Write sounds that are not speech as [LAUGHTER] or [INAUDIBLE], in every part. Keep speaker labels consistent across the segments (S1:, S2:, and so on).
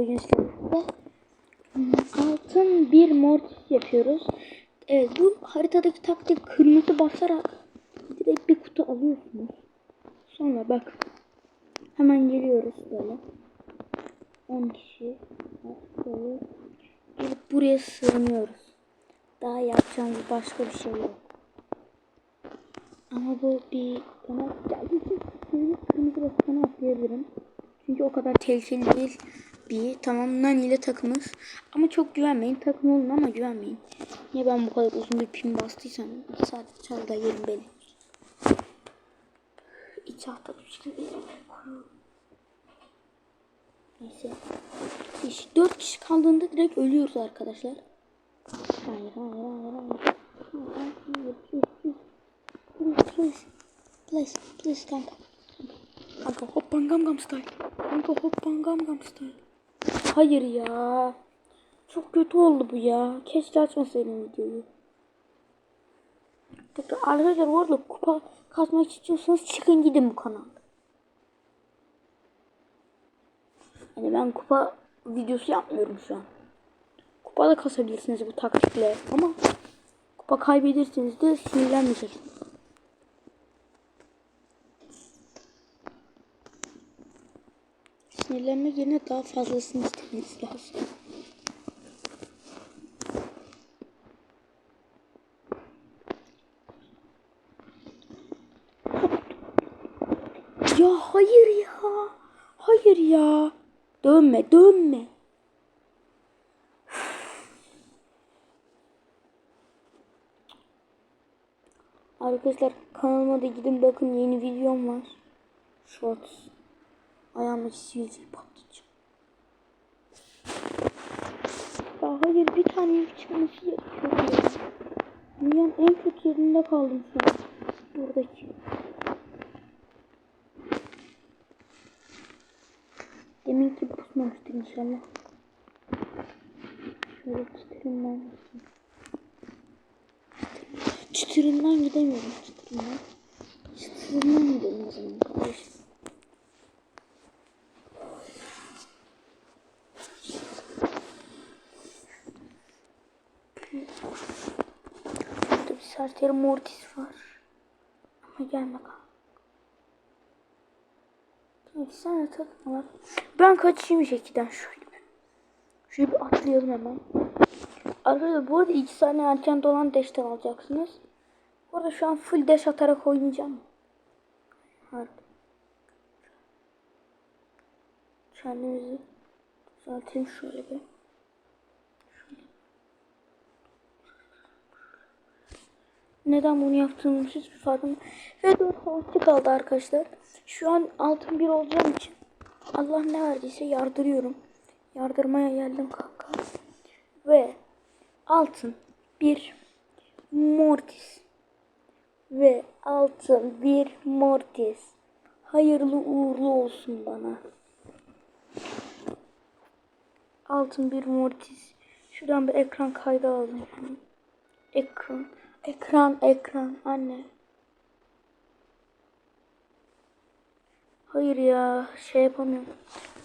S1: Ve altın bir mortis yapıyoruz. Evet bu haritadaki taktik kırmızı basarak direkt bir kutu alıyorsunuz. Sonra bak hemen geliyoruz böyle. 10 kişi gelip buraya sığınıyoruz. Daha yapacağımız başka bir şey yok. Ama bu bir geldiği için kırmızı basana atlayabilirim. Çünkü o kadar tehlikeli değil bir tamam Nani ile takımız. Ama çok güvenmeyin. Takım olun ama güvenmeyin. Niye ben bu kadar uzun bir pin bastıysam 2 saat çal da yerim beni. İç hafta. Neyse. İş 4 kişi kaldığında direkt ölüyoruz arkadaşlar. Hayır hayır hayır hayır. Please, please, please, kanka. Kanka hop bangam gam style. Kanka hop bangam gam style. Hayır ya. Çok kötü oldu bu ya. Keşke açmasaydım videoyu. Tekrar arkadaşlar bu arada kupa kazmak istiyorsanız çıkın gidin bu kanal. Yani ben kupa videosu yapmıyorum şu an. Kupa da kasabilirsiniz bu taktikle ama kupa kaybederseniz de sinirlenmeyeceksiniz. Sinirlenmek yerine daha fazlasını istemeniz lazım. Ya hayır ya. Hayır ya. Dönme, dönme. Arkadaşlar kanalıma da gidin bakın yeni videom var. Shorts. Ayağımdaki sivilceyi patlatacağım. Ya hayır bir tane çıkması gerekiyor ya. Dünyanın en kötü yerinde kaldım şu an. Buradaki. Deminki pusmamıştık inşallah. Şöyle çıtırından gideyim. Çıtırından gidemiyorum çıtırından. Çıtırından gidelim o zaman kardeşim. Serseri mortis var. Ama gelme kanka. İki tane takma var. Ben kaçayım Jackie'den şöyle. Şöyle bir atlayalım hemen. Arkadaşlar bu arada iki saniye erken dolan deşten alacaksınız. Bu arada şu an full deş atarak oynayacağım. Harbi. Kendimizi düzeltelim şöyle bir. Neden bunu yaptığımın hiçbir farkım. Ve 4 havuççu kaldı arkadaşlar. Şu an altın bir olacağım için Allah ne verdiyse yardırıyorum. Yardırmaya geldim kanka. Ve altın bir mortis. Ve altın bir mortis. Hayırlı uğurlu olsun bana. Altın bir mortis. Şuradan bir ekran kaydı alayım. Ekran. Ekran, ekran. Anne. Hayır ya. Şey yapamıyorum.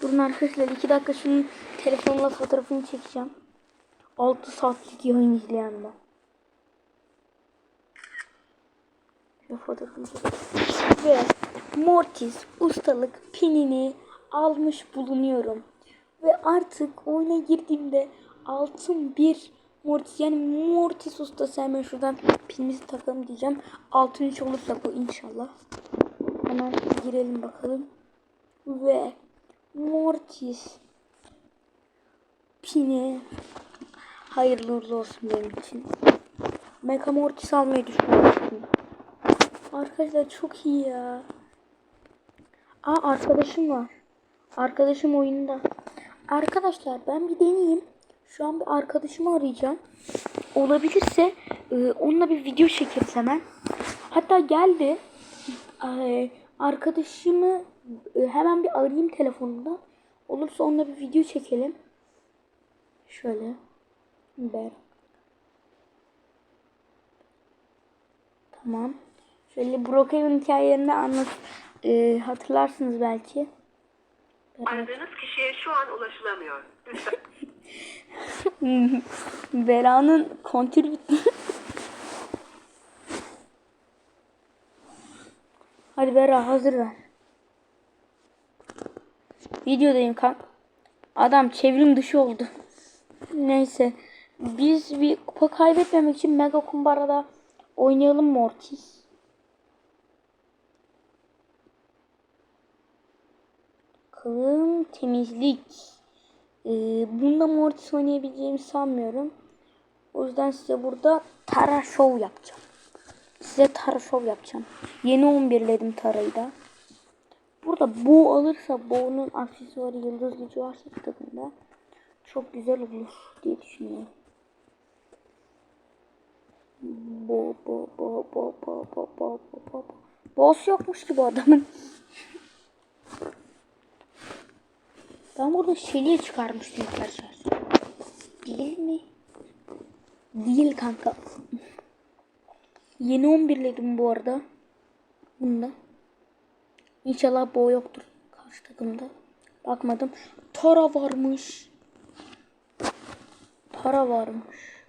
S1: Durun arkadaşlar. iki dakika şunun telefonla fotoğrafını çekeceğim. 6 saatlik yayın izleyen ben. Şu fotoğrafını çekeceğim. Ve Mortis ustalık pinini almış bulunuyorum. Ve artık oyuna girdiğimde altın bir Mortis yani Mortis ustası hemen şuradan pinimizi takalım diyeceğim. Altın 3 olursa bu inşallah. Hemen girelim bakalım. Ve Mortis pini hayırlı uğurlu olsun benim için. Mega Mortis almayı düşünüyorum. Arkadaşlar çok iyi ya. Aa arkadaşım var. Arkadaşım oyunda. Arkadaşlar ben bir deneyeyim. Şu an bir arkadaşımı arayacağım. Olabilirse e, onunla bir video çekeriz hemen. Hatta geldi. E, arkadaşımı e, hemen bir arayayım telefonunda. Olursa onunla bir video çekelim. Şöyle. Ber. Tamam. Şöyle Brookhaven hikayelerini anlat. E, hatırlarsınız belki.
S2: Aradığınız kişiye şu an ulaşılamıyor. Lütfen. [LAUGHS] [LAUGHS]
S1: Bera'nın kontür bitti. Hadi Bera hazır ver. Videodayım kank. Adam çevrim dışı oldu. Neyse. Biz bir kupa kaybetmemek için Mega Kumbara'da oynayalım mı Ortiz? Kılım temizlik. Ee, bunda Mortis oynayabileceğimi sanmıyorum. O yüzden size burada Tara Show yapacağım. Size Tara Show yapacağım. Yeni 11'ledim Tara'yı da. Burada Bo alırsa Bo'nun aksesuarı yıldız gücü varsa kitabında çok güzel olur diye düşünüyorum. Bo bo bo bo bo bo bo bo bo. Boss yokmuş ki bu adamın. [LAUGHS] Ben burada Shelly'e çıkarmıştım arkadaşlar. Değil mi? Değil kanka. Yeni 11'ledim bu arada. Bunda. İnşallah bu yoktur karşı takımda. Bakmadım. Tara varmış. Tara varmış.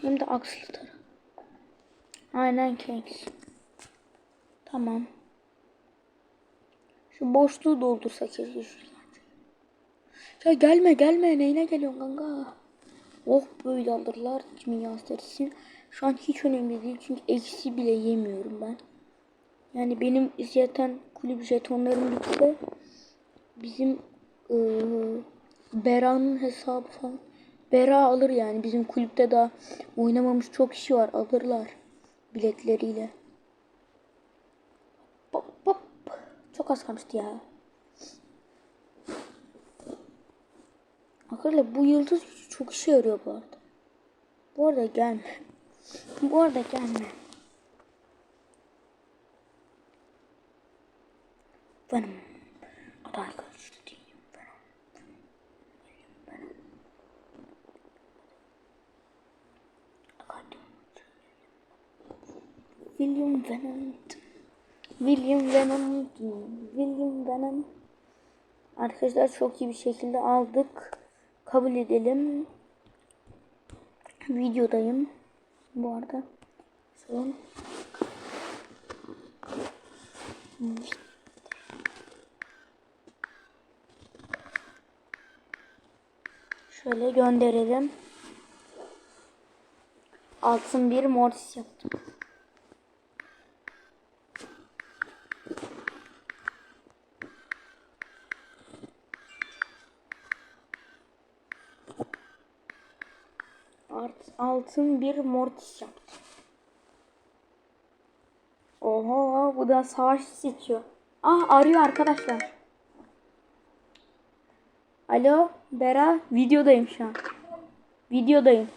S1: Hem de akslı tara. Aynen Kings. Tamam. Şu boşluğu doldursa keşke şuradan. Ya gelme gelme neyine geliyorsun kanka? Oh böyle alırlar kimin yansıtırsın. Şu an hiç önemli değil çünkü eksi bile yemiyorum ben. Yani benim zaten kulüp jetonlarım bitti. Bizim ıı, Bera'nın hesabı falan. Bera alır yani bizim kulüpte daha oynamamış çok kişi var alırlar biletleriyle. Hop, hop. Çok az kalmıştı ya. Arkadaşlar bu yıldız çok işe yarıyor bu arada. Bu arada gelme. Bu arada gelme. Benim aday. Hadi. William Venom. William Venom. William Venom. Arkadaşlar çok iyi bir şekilde aldık. Kabul edelim. Videodayım. Bu arada. Son. Şöyle gönderelim. Altın bir mortis yaptım. Art, altın bir mortis yaptım. Oho bu da savaş seçiyor. Ah arıyor arkadaşlar. Alo Bera videodayım şu an. Videodayım.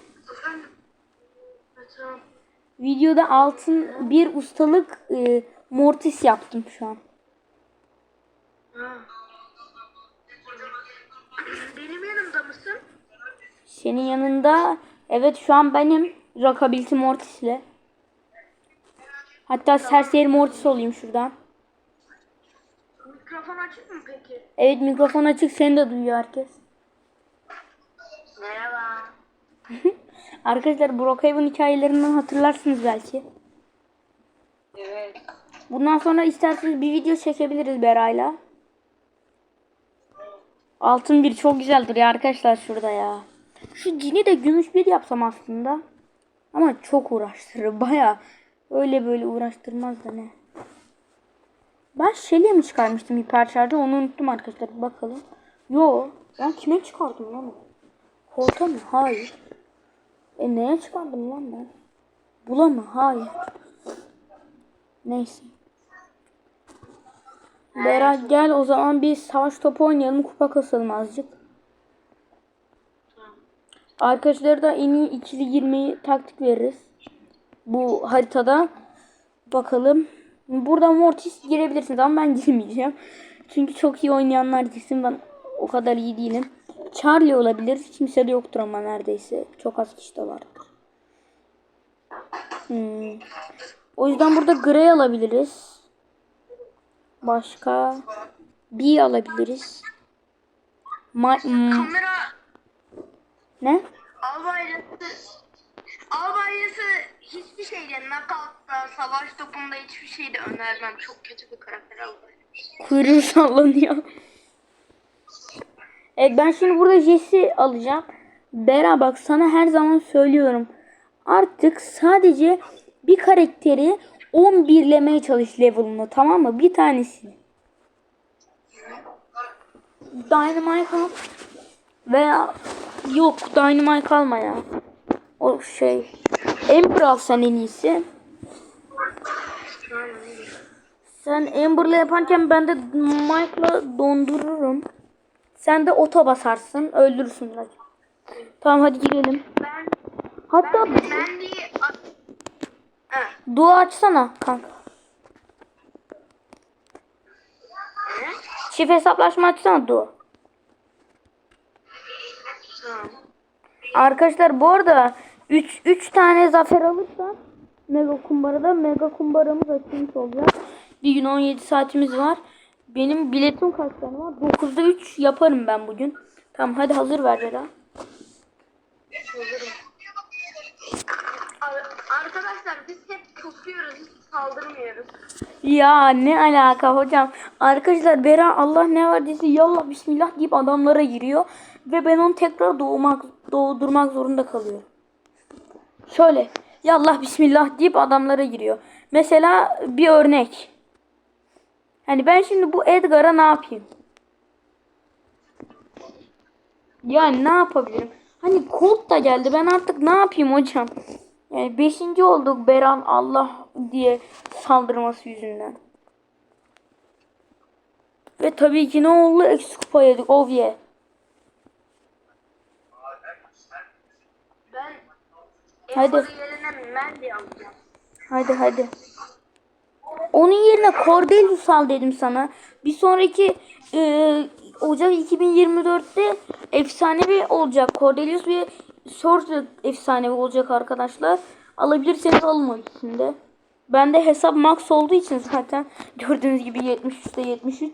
S1: Videoda altın bir ustalık e, mortis yaptım şu an.
S2: Benim yanımda mısın?
S1: Senin yanında evet şu an benim Rockability Mortis ile. Hatta Serseri Mortis olayım şuradan.
S2: Mikrofon açık mı peki?
S1: Evet mikrofon açık seni de duyuyor herkes.
S2: Merhaba. [LAUGHS]
S1: Arkadaşlar Brookhaven hikayelerinden hatırlarsınız belki.
S2: Evet.
S1: Bundan sonra isterseniz bir video çekebiliriz Beray'la. Altın bir çok güzel duruyor arkadaşlar şurada ya. Şu cini de gümüş bir yapsam aslında. Ama çok uğraştırır [LAUGHS] baya. Öyle böyle uğraştırmaz da ne. Ben Shelly'e mi çıkarmıştım hiperşarjı onu unuttum arkadaşlar bakalım. Yo ben kime çıkardım lan? Kolta mı? Hayır. E neye çıkardım lan ben? Bula mı? Hayır. Neyse. Berat gel o zaman bir savaş topu oynayalım kupa kasalım azıcık. Arkadaşlara da en iyi ikili girmeyi taktik veririz. Bu haritada. Bakalım. Burada Mortis girebilirsiniz ama ben [LAUGHS] girmeyeceğim. Çünkü çok iyi oynayanlar girsin ben o kadar iyi değilim. Charlie olabilir. Kimse de yoktur ama neredeyse. Çok az kişi de vardır. Hmm. O yüzden burada Gray alabiliriz. Başka bir alabiliriz. Ma- m-
S3: Kamera
S1: ne?
S3: albaylısı albaylısı hiçbir şeyde knockout'ta, savaş topunda hiçbir şeyde önermem. Çok kötü bir karakter albaylısı.
S1: Kuyruğu [LAUGHS] sallanıyor. Evet ben şimdi burada Jesse alacağım. Bera bak sana her zaman söylüyorum. Artık sadece bir karakteri 11'lemeye çalış level'ını tamam mı? Bir tanesini. Dynamite. Veya yok Dynamite alma ya. O şey. Ember al sen en iyisi. Sen Amber'la yaparken ben de Mike'la dondururum. Sen de ota basarsın. Öldürürsün rakip. Tamam hadi girelim.
S3: Ben
S1: Hatta
S3: ben Ha,
S1: dua açsana kanka. Çift hesaplaşma açsana dua. Arkadaşlar bu arada 3 3 tane zafer alırsak mega kumbarada mega kumbaramız açılmış olacak. Bir gün 17 saatimiz var. Benim biletim kaç tane var? 9'da 3 yaparım ben bugün. Tamam hadi hazır ver.
S3: Ar- Arkadaşlar biz hep kusuyoruz, saldırmıyoruz.
S1: Ya ne alaka hocam. Arkadaşlar Bera Allah ne verdiyse yallah bismillah deyip adamlara giriyor. Ve ben onu tekrar doğmak, doğdurmak zorunda kalıyorum. Şöyle yallah bismillah deyip adamlara giriyor. Mesela bir örnek. Hani ben şimdi bu Edgar'a ne yapayım? Yani ne yapabilirim? Hani Colt da geldi. Ben artık ne yapayım hocam? Yani beşinci olduk Beran Allah diye saldırması yüzünden. Ve tabii ki ne oldu? Eksi kupa yedik. Oh yeah. Hadi.
S3: Hadi.
S1: Hadi. Onun yerine Cordelius al dedim sana. Bir sonraki e, Ocak 2024'te efsanevi olacak. Cordelius ve Sword efsanevi olacak arkadaşlar. Alabilirseniz alın o ikisini de. Bende hesap max olduğu için zaten [LAUGHS] gördüğünüz gibi 73'te 73.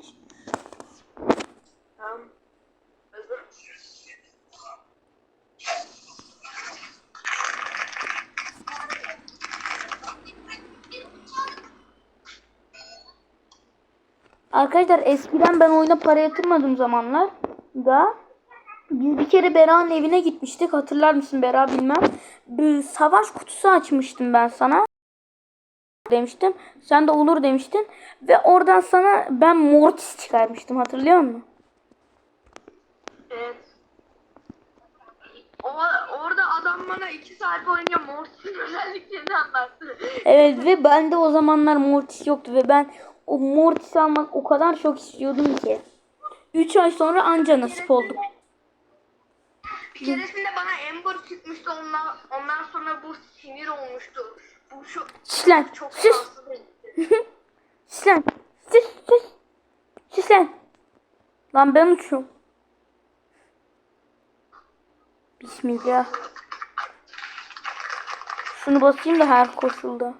S1: Arkadaşlar eskiden ben oyuna para yatırmadığım zamanlar da biz bir kere Bera'nın evine gitmiştik. Hatırlar mısın Bera bilmem. Bir savaş kutusu açmıştım ben sana. Demiştim. Sen de olur demiştin. Ve oradan sana ben Mortis çıkarmıştım. Hatırlıyor musun?
S3: Evet. O, orada adam bana iki saat boyunca Morse'un özelliklerini anlattı.
S1: Evet ve bende o zamanlar Mortis yoktu. Ve ben o Mortis almak o kadar çok istiyordum ki. 3 ay sonra anca nasip olduk.
S3: Bir keresinde bana Ember çıkmıştı ondan, ondan sonra bu sinir olmuştu. Bu şu
S1: Sus lan.
S3: çok
S1: lan. Sus sus. Sus lan. Lan ben uçuyorum. Bismillah. Şunu basayım da her koşulda.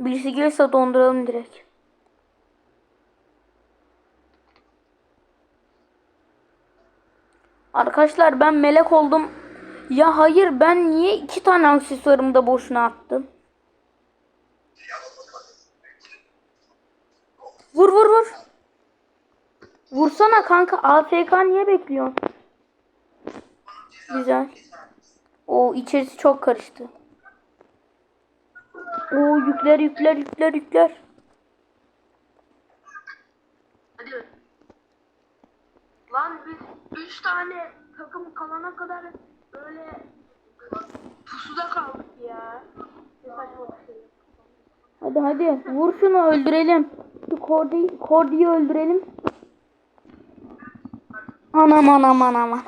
S1: Birisi gelirse donduralım direkt. Arkadaşlar ben melek oldum. Ya hayır ben niye iki tane aksesuarımı da boşuna attım? Vur vur vur. Vursana kanka. AFK niye bekliyorsun? Güzel. O içerisi çok karıştı. O yükler yükler yükler yükler.
S3: Hadi. Lan biz üç tane takım kalana kadar böyle pusuda kaldık ya. Şey.
S1: Hadi hadi vur şunu öldürelim. Şu Cordy'yi Cordy'yi öldürelim. Anam anam anam anam.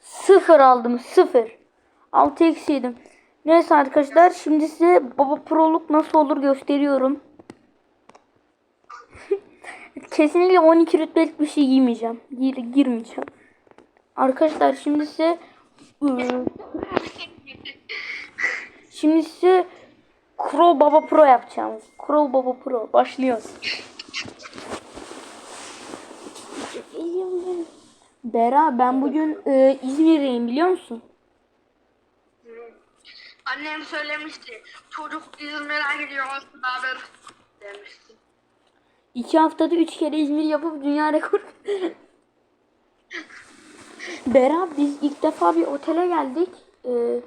S1: Sıfır aldım sıfır. 6 eksi yedim. Neyse arkadaşlar şimdi size baba proluk nasıl olur gösteriyorum. [LAUGHS] Kesinlikle 12 rütbelik bir şey giymeyeceğim. Gir, girmeyeceğim. Arkadaşlar şimdi size ıı, şimdi size Crow Baba Pro yapacağım. Crow Baba Pro. Başlıyoruz. Bera ben bugün e, İzmir'deyim biliyor musun?
S3: Annem söylemişti. Çocuk İzmir'e gidiyor beraber [LAUGHS] demişti.
S1: İki haftada üç kere İzmir yapıp dünya rekoru. Bera biz ilk defa bir otele geldik. Ee,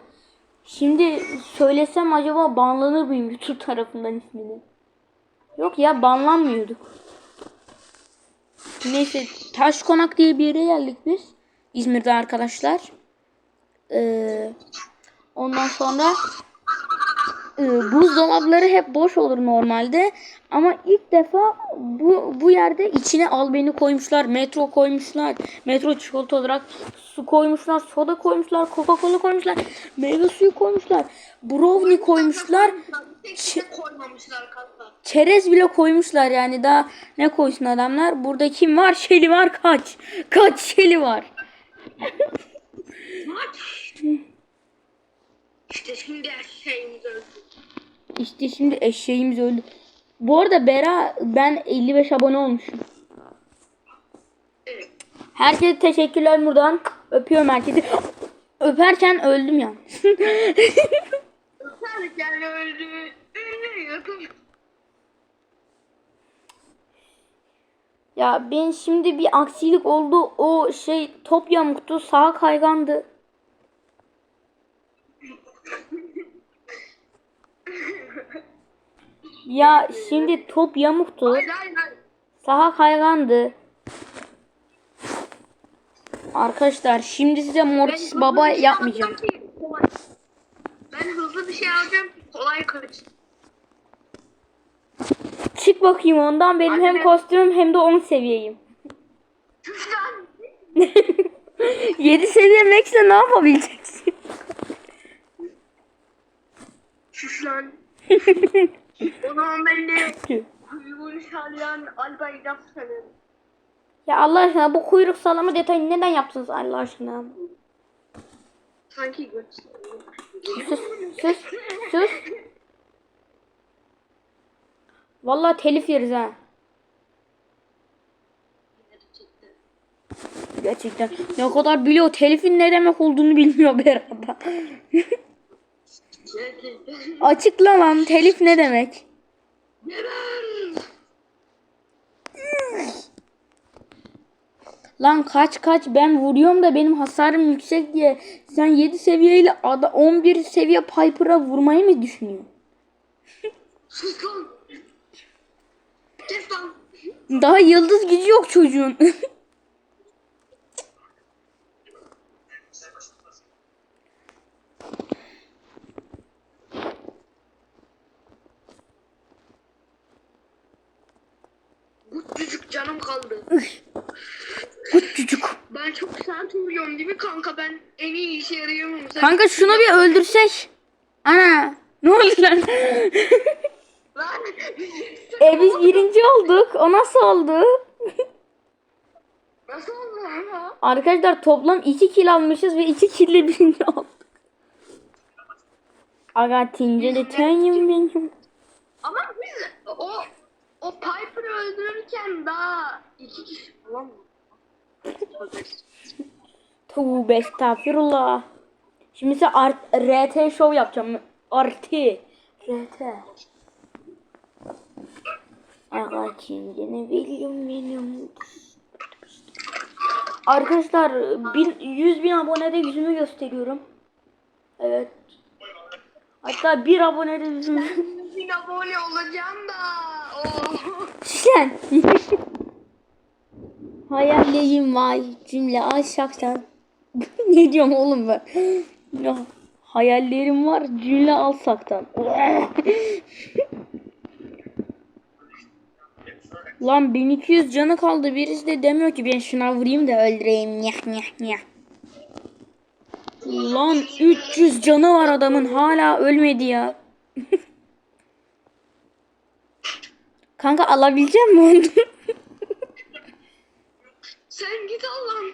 S1: şimdi söylesem acaba banlanır mıyım YouTube tarafından ismini? Yok ya banlanmıyorduk. Neyse Taş Konak diye bir yere geldik biz. İzmir'de arkadaşlar. Ee, ondan sonra e, buzdolapları hep boş olur normalde. Ama ilk defa bu bu yerde içine al beni koymuşlar, metro koymuşlar, metro çikolata olarak su koymuşlar, soda koymuşlar, Coca-Cola koymuşlar, meyve suyu koymuşlar, brownie koymuşlar, çerez bile koymuşlar yani daha ne koysun adamlar? Burada kim var? [LAUGHS] Şeli var kaç? Kaç Şeli var? [LAUGHS]
S3: İşte şimdi her şeyimiz öldü.
S1: İşte şimdi eşeğimiz öldü. Bu arada Bera ben 55 abone olmuşum.
S3: Evet.
S1: Herkese teşekkürler buradan. Öpüyorum herkesi. Öperken öldüm ya.
S3: Öperken öldü. Ünlü yakın.
S1: ya ben şimdi bir aksilik oldu. O şey top yamuktu. Sağa kaygandı. Ya şimdi top yamuktu.
S3: Hayır hayır hayır.
S1: Sağa kaygandı. Arkadaşlar şimdi size Mortis Baba
S3: şey
S1: yapmayacağım.
S3: ki. Ben hızlı bir şey alacağım ki kolay kaç.
S1: Çık bakayım ondan benim hem
S3: Anne.
S1: kostümüm hem de 10 seviyeyim.
S3: Şuş lan. [LAUGHS]
S1: 7 seviye max'le ne yapabileceksin?
S3: Şuş lan. O zaman ben de kuyruğunu şarlayan albayı yap sanırım.
S1: Ya Allah aşkına bu kuyruk sallama detayını neden yaptınız Allah aşkına?
S3: Sanki göç.
S1: Sus sus sus. Vallahi telif yeriz ha. Gerçekten ne kadar biliyor telifin ne demek olduğunu bilmiyor [LAUGHS] Berat. Açıkla lan telif ne demek? Lan kaç kaç ben vuruyorum da benim hasarım yüksek diye sen 7 seviyeyle ada 11 seviye Piper'a vurmayı mı düşünüyorsun?
S3: Sus lan. Kes lan.
S1: Daha yıldız gücü yok çocuğun. [LAUGHS]
S3: Bu çocuk kaldı.
S1: Çocuk.
S3: Ben çok sert vuruyorum değil mi kanka? Ben en iyi işe yarıyorum. Sen
S1: Kanka şunu bir öldürsek. Ana. Ne oldu lan?
S3: Lan. [LAUGHS]
S1: e biz birinci olduk. O nasıl oldu? [LAUGHS]
S3: Nasıl oldu ama?
S1: Arkadaşlar toplam 2 kill almışız ve 2 kill'le [LAUGHS] birinci olduk. Aga tinceli tenyim benim.
S3: Ama biz o o Piper'ı öldürürken daha iki kişi falan mı?
S1: Tövbe estağfirullah. Şimdi size art, RT show yapacağım. RT. RT. Aga kendini biliyorum benim. Arkadaşlar bin, 100 bin abonede yüzümü gösteriyorum. Evet. Hatta bir abonede yüzümü.
S3: Bin abone olacağım da. Oh.
S1: Sen. [LAUGHS] Hayalleyim vay cümle aşaktan. [LAUGHS] ne diyorum oğlum ben? Ya, hayallerim var cümle alsaktan. [LAUGHS] Lan 1200 canı kaldı. Birisi de demiyor ki ben şuna vurayım da öldüreyim. Nyah nyah nyah. Lan 300 canı var adamın hala ölmedi ya. [LAUGHS] Kanka alabilecek mi onu?
S3: Sen git Allah'ım.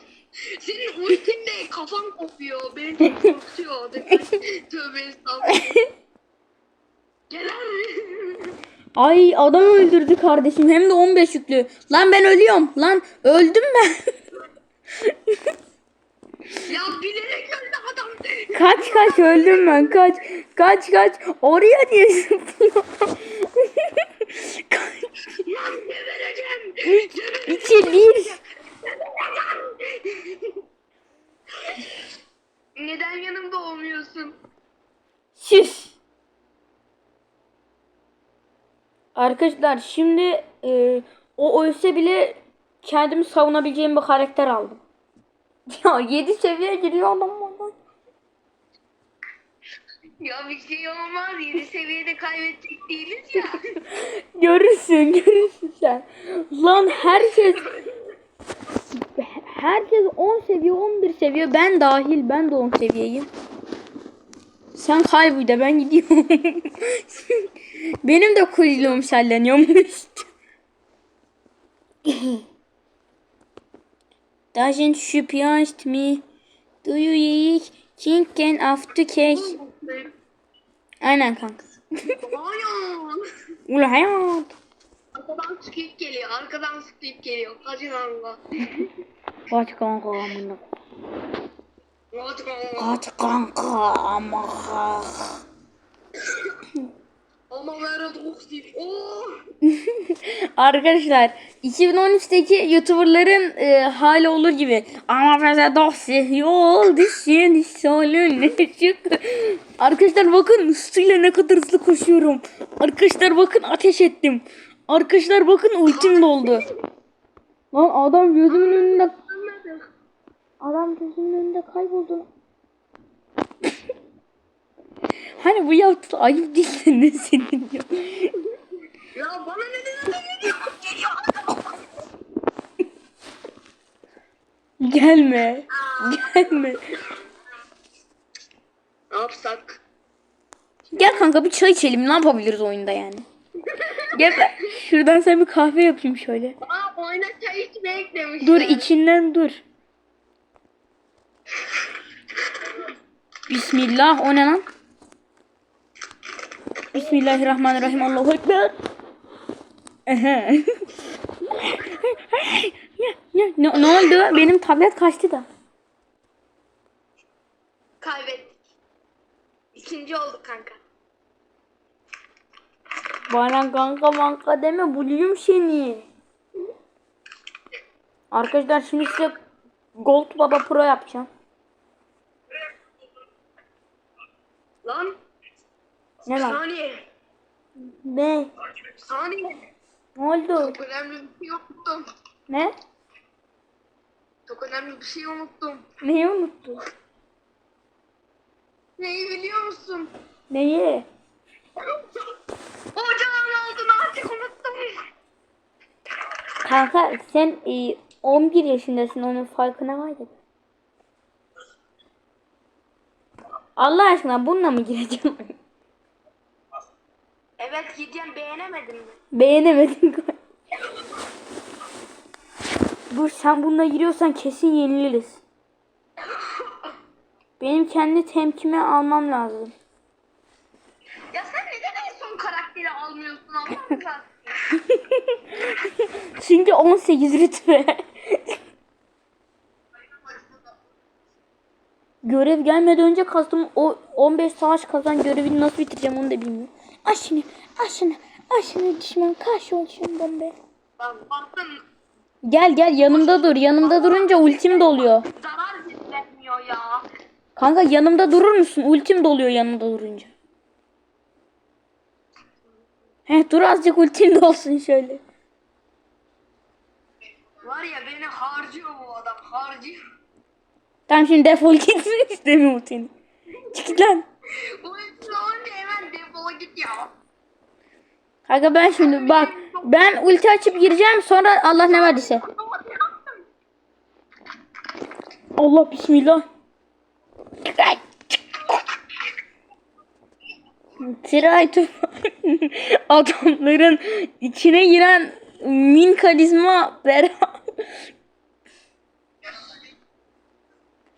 S3: Senin ultinle kafan kopuyor. Beni çok korkutuyor. [LAUGHS] Tövbe estağfurullah. Gelir.
S1: Ay adam öldürdü kardeşim hem de 15 yüklü. Lan ben ölüyorum. Lan öldüm ben.
S3: ya bilerek öldü adam.
S1: kaç kaç öldüm ben kaç. Kaç kaç. Oraya diye zıplıyor. kaç.
S3: Lan gebereceğim.
S1: 3 2 1
S3: Neden yanımda olmuyorsun?
S1: Şiş. Arkadaşlar şimdi e, o ölse bile kendimi savunabileceğim bir karakter aldım. [LAUGHS] Ya 7 seviye giriyor adam bana.
S3: Ya bir şey olmaz. Yedi seviyede kaybedecek değiliz ya. [LAUGHS]
S1: Görürsün, görürsün sen. Lan herkes [LAUGHS] herkes 10 seviye, 11 seviye. Ben dahil, ben de 10 seviyeyim. Sen kaybı da ben gidiyorum. [LAUGHS] Benim de kuyruğum şalleniyormuş. [LAUGHS] Doesn't surprise me. Do you eat chicken after cake? Aynen kanka.
S3: Aynen.
S1: Ula hayat.
S3: Arkadan squid geliyor. Arkadan squid geliyor. Hadi Allah.
S1: Kaç kanka amına.
S3: Hadi Allah.
S1: Kaç kanka ama.
S3: Ama toksik. Oh. [LAUGHS]
S1: Arkadaşlar 2013'teki YouTuber'ların e, hali olur gibi. Ama mesela dosya yol düşün solun Arkadaşlar bakın hızıyla ne kadar hızlı koşuyorum. Arkadaşlar bakın ateş ettim. Arkadaşlar bakın ultim doldu. Lan adam gözümün önünde adam gözümün önünde kayboldu. hani bu yaptığı ayıp değil de ne senin ya.
S3: Ya bana ne dedin? Geliyor. Geliyor.
S1: Gelme. Gelme.
S3: Ne yapsak?
S1: Gel kanka bir çay içelim. Ne yapabiliriz oyunda yani? Gel şuradan sana bir kahve yapayım şöyle.
S3: Aa oyuna çay içmeye eklemişler.
S1: Dur içinden dur. Bismillah o ne lan? Bismillahirrahmanirrahim Allahu Ekber. Ne, [LAUGHS] ne, ne oldu? Benim tablet kaçtı da.
S3: Kaybettik. İkinci olduk kanka.
S1: Bana kanka manka deme buluyum seni. Arkadaşlar şimdi size Gold Baba Pro yapacağım.
S3: Lan.
S1: Ne lan?
S3: Saniye.
S1: Ne?
S3: Saniye.
S1: Ne oldu?
S3: Çok önemli bir şey unuttum.
S1: Ne?
S3: Çok önemli bir şey unuttum.
S1: Neyi unuttun?
S3: Neyi biliyor musun?
S1: Neyi? [LAUGHS]
S3: Ocağın altını artık unuttum.
S1: Kanka sen e, 11 yaşındasın onun farkına var ya. Allah aşkına bununla mı gireceğim?
S3: Evet gideceğim beğenemedin mi?
S1: Beğenemedim. Dur sen bununla giriyorsan kesin yeniliriz. Benim kendi temkime almam lazım.
S3: Ya sen neden en son karakteri almıyorsun Allah mısın? [LAUGHS]
S1: Çünkü 18 rütbe. Görev gelmeden önce kastım o 15 savaş kazan görevini nasıl bitireceğim onu da bilmiyorum. Aşını, aşını, aşını düşman karşı ol.
S3: Lan baktın
S1: Gel gel yanımda dur. Yanımda durunca ultim doluyor.
S3: zarar hissetmiyor ya.
S1: Kanka yanımda durur musun? Ultim doluyor yanımda durunca. Heh dur azıcık ultim dolsun şöyle.
S3: Var ya beni harcıyor bu adam harcıyor.
S1: Tamam şimdi defol gitsin [LAUGHS] istemiyorum seni. Çık git lan.
S3: Bu hepsi olunca hemen defola git ya.
S1: Kanka ben şimdi bak ben ulti açıp gireceğim sonra Allah ne verdiyse. Allah bismillah. Tray [LAUGHS] adamların içine giren min karizma beraber.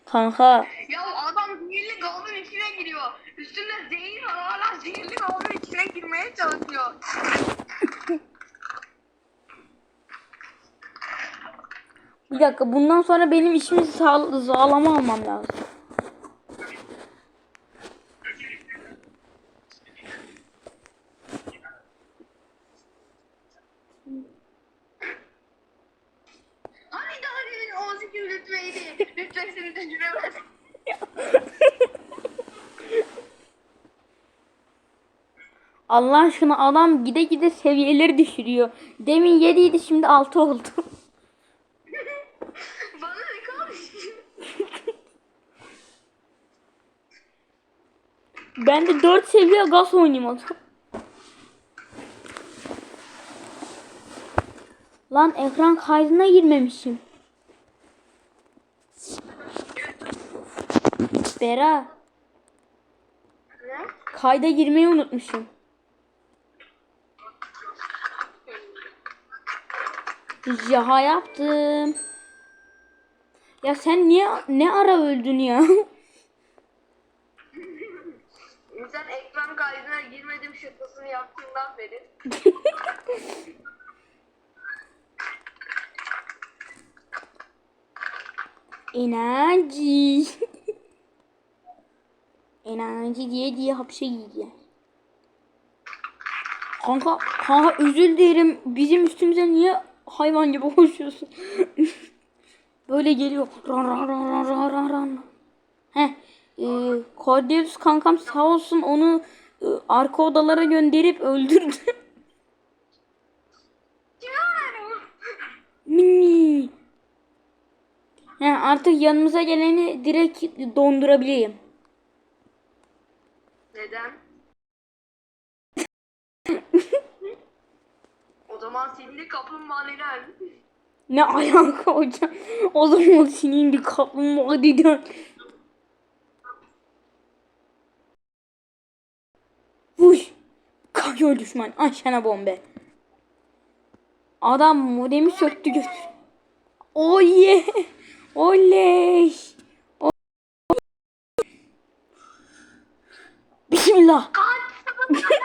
S1: Kanka
S3: Ya adam zehirli gazın içine giriyor. Üstünde zehir var hala zehirli onun içine girmeye çalışıyor.
S1: Bir dakika bundan sonra benim işimi sağ, sağlama almam lazım.
S3: Hani daha demin 18 lütfeydi. Lütfesini düşüremez.
S1: Allah aşkına adam gide gide seviyeleri düşürüyor. Demin 7 idi şimdi 6 oldu. [LAUGHS]
S3: Bana ne kalmış?
S1: Ben de 4 seviye gaz oynayayım o zaman. Lan ekran kaydına girmemişim. Bera
S3: ne?
S1: kayda girmeyi unutmuşum. Yaha yaptım. Ya sen niye ne ara öldün ya?
S3: Sen ekran kaydına girmedim şakasını yaptığından beri. [LAUGHS]
S1: Enerji. [LAUGHS] Enerji diye diye hapşe giydiler. Kanka, kanka özür dilerim. Bizim üstümüze niye hayvan gibi koşuyorsun? [LAUGHS] Böyle geliyor. Ran ran ran ran ran ran ran. Heh. E, kankam sağ olsun onu e, arka odalara gönderip öldürdü. [LAUGHS] Mini. He, artık yanımıza geleni direkt dondurabileyim.
S3: Neden? Senin de kaplumbağa neler?
S1: Ne alaka hocam? O zaman senin bir kaplumbağa dedin. Vuş. Kalkıyor düşman. Aşağına bombe. Adam modemi söktü götür. Yeah. Oley. O- Bismillah.
S3: Kaç!